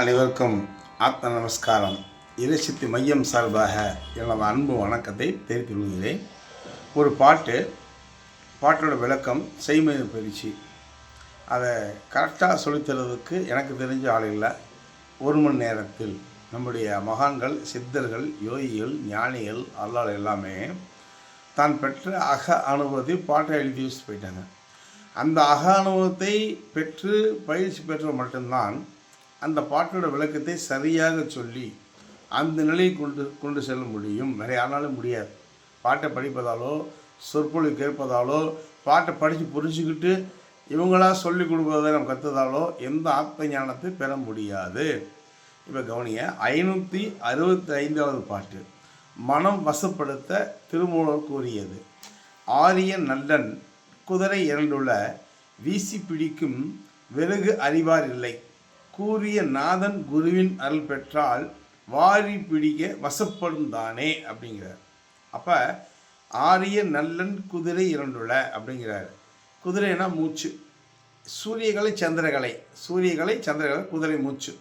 அனைவருக்கும் ஆத்ம நமஸ்காரம். இறைசக்தி மையம் சார்பாக எனது அன்பு வணக்கத்தை தெரிவித்துக் கொள்கிறேன். ஒரு பாட்டு பாட்டோட விளக்கம் செய்மதி பயிற்சி. அதை கரெக்டாக சொல்லித்தரதுக்கு எனக்கு தெரிஞ்ச ஆள் இல்லை. ஒரு மணி நேரத்தில் நம்முடைய மகான்கள் சித்தர்கள் யோகிகள் ஞானிகள் அல்லாள் எல்லாமே தான் பெற்ற அக அனுபவத்தை பாட்டை எழுதி வச்சு போயிட்டாங்க. அந்த அக அனுபவத்தை பெற்று பயிற்சி பெற்ற மட்டும்தான் அந்த பாட்டோட விளக்கத்தை சரியாக சொல்லி அந்த நிலையை கொண்டு கொண்டு செல்ல முடியும். வேற யாராலும் முடியாது. பாட்டை படிப்பதாலோ சொற்பொழி கேட்பதாலோ பாட்டை படித்து புரிஞ்சுக்கிட்டு இவங்களாக சொல்லி கொடுப்பதை நம்ம கற்றுதாலோ எந்த ஆத்ம ஞானத்தை பெற முடியாது. இப்போ கவனிய ஐநூற்றி அறுபத்தி ஐந்தாவது பாட்டு. மனம் வசப்படுத்த திருமூலர் கூறியது ஆரிய நல்லன் குதிரை இரண்டுள்ள வீசி பிடிக்கும் வெறுகு அறிவார் இல்லை. கூறிய நாதன் குருவின் அருள் பெற்றால் வாரி பிடிக்க வசப்படும் தானே அப்படிங்கிறார். அப்போ ஆரிய நல்லன் குதிரை இரண்டுள்ள அப்படிங்கிறார். குதிரைனா மூச்சு. சூரியகலை சந்திரகலை. சூரியகலை சந்திரகலை குதிரை மூச்சு.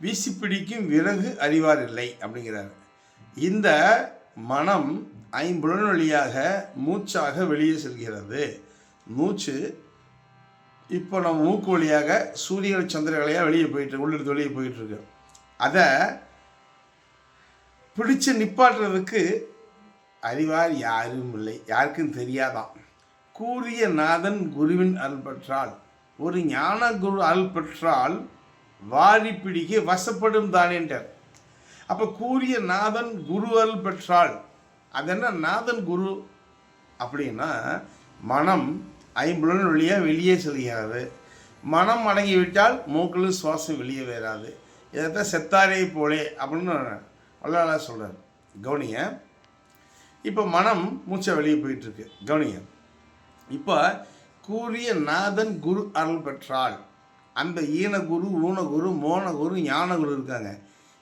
வீசி பிடிக்கும் விறகு அறிவார் இல்லை அப்படிங்கிறார். இந்த மனம் ஐம்புலன் வழியாக மூச்சாக வெளியே செல்கிறது. மூச்சு இப்போ நம்ம மூக்கு வழியாக சூரியன் சந்திர வழியாக வெளியே போயிட்டு உள்ளிருந்து வெளியே போயிட்டுருக்கு அதை பிடிச்சு நிப்பாட்டுறதுக்கு அறிவார் யாரும் இல்லை. யாருக்கும் தெரியாதான். கூறிய நாதன் குருவின் அருள் பெற்றால் ஒரு ஞான குரு அருள் பெற்றால் வாரி பிடிக்க வசப்படும் தானேன்றார் அப்போ கூறிய நாதன் குரு அருள் பெற்றால் அது என்ன நாதன் குரு அப்படின்னா மனம் ஐம்புலன் வழியாக வெளியே செல்கிறது. மனம் அடங்கிவிட்டால் மூக்களும் சுவாசம் வெளியே வராது. இதைத்தான் செத்தாரே போலே அப்படின்னு வல்லாளா சொல்கிறார் கவனிங்க. இப்போ மனம் மூச்சை வெளியே போயிட்டுருக்கு. கவனிங்க. இப்போ கூறிய நாதன் குரு அருள் பெற்றால் அந்த ஈனகுரு ஊனகுரு மோனகுரு ஞானகுரு இருக்காங்க.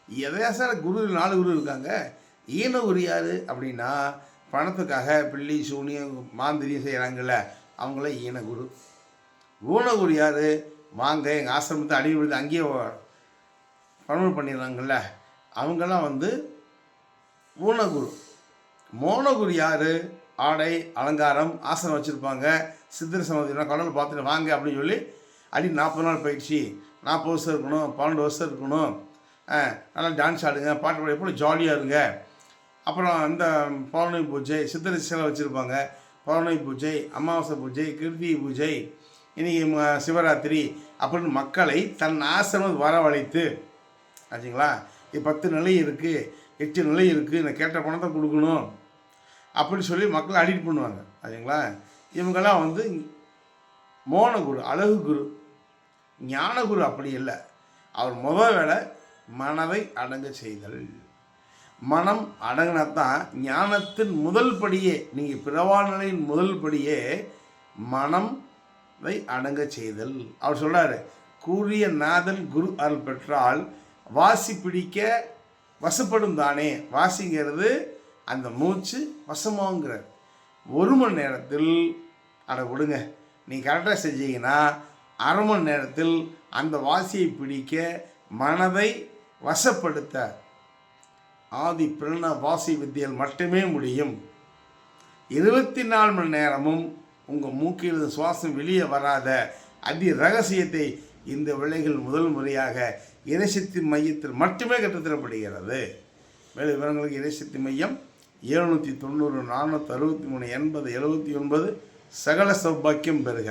எதையாசார குரு நாலு குரு இருக்காங்க? ஈனகுரு யார் அப்படின்னா பணத்துக்காக பிள்ளி சூனியம் மாந்திரியம் செய்கிறாங்கல்ல அவங்கள ஈனகுரு. ஊனகுரு யார்? வாங்க எங்கள் ஆசிரமத்தை அடிபடுத்து அங்கேயே பணம் பண்ணிடுறாங்கல்ல. அவங்கெல்லாம் வந்து ஊனகுரு. மோனகுரு யார்? ஆடை அலங்காரம் ஆசனம் வச்சுருப்பாங்க. சித்திர சமதினா கடவுள் பார்த்துட்டு வாங்க அப்படின்னு சொல்லி அடி நாற்பது நாள் பயிற்சி நாற்பது வருஷம் இருக்கணும் பன்னெண்டு வருஷம் இருக்கணும். நல்லா டான்ஸ் ஆடுங்க பாட்டு பாடி எப்படி ஜாலியாக இருங்க. அப்புறம் இந்த பௌர்ணமி பூஜை சித்திரை சிலை வச்சுருப்பாங்க. பௌர்ணமி பூஜை அமாவாசை பூஜை கிருதி பூஜை இன்றைக்கி ம- சிவராத்திரி அப்படின்னு மக்களை தன் ஆசிரமம் வரவழைத்து ஆச்சுங்களா? இது பத்து நிலை இருக்குது எட்டு நிலை இருக்குது நான் கேட்ட பணத்தை கொடுக்கணும் அப்படின்னு சொல்லி மக்களை அடிட் பண்ணுவாங்க ஆச்சுங்களா? இவங்கெல்லாம் வந்து மோனகுரு அழகு குரு ஞானகுரு அப்படி இல்லை. அவர் முதல் வேலை மனதை அடங்க செய்தல். மனம் அடங்கினாதான் ஞானத்தின் முதல் படியே. நீங்கள் பிறவா முதல் படியே மனதை அடங்க செய்தல். அவர் சொல்கிறாரு கூறிய நாதன் குரு அருள் பெற்றால் வாசி பிடிக்க வசப்படும் தானே. வாசிங்கிறது அந்த மூச்சு வசமாங்கிறார். ஒரு மணி நேரத்தில் அட விடுங்க. நீ கரெக்டாக செஞ்சீங்கன்னா அரை மணி நேரத்தில் அந்த வாசியை பிடிக்க மனதை வசப்படுத்த ஆதி பிரண வாசி வித்தியால் மட்டுமே முடியும். இருபத்தி நாலு மணி நேரமும் உங்கள் மூக்கிலிருந்து சுவாசம் வெளியே வராத அதி ரகசியத்தை இந்த விலைகள் முதல் முறையாக இறைசக்தி மையத்தில் மட்டுமே கற்றுத்தரப்படுகிறது. மேலும் விவரங்களுக்கு இறைசக்தி மையம் எழுநூற்றி தொண்ணூறு நானூற்றி அறுபத்தி மூணு எண்பது எழுபத்தி ஒன்பது சகல சௌபாக்கியம் பெறுக.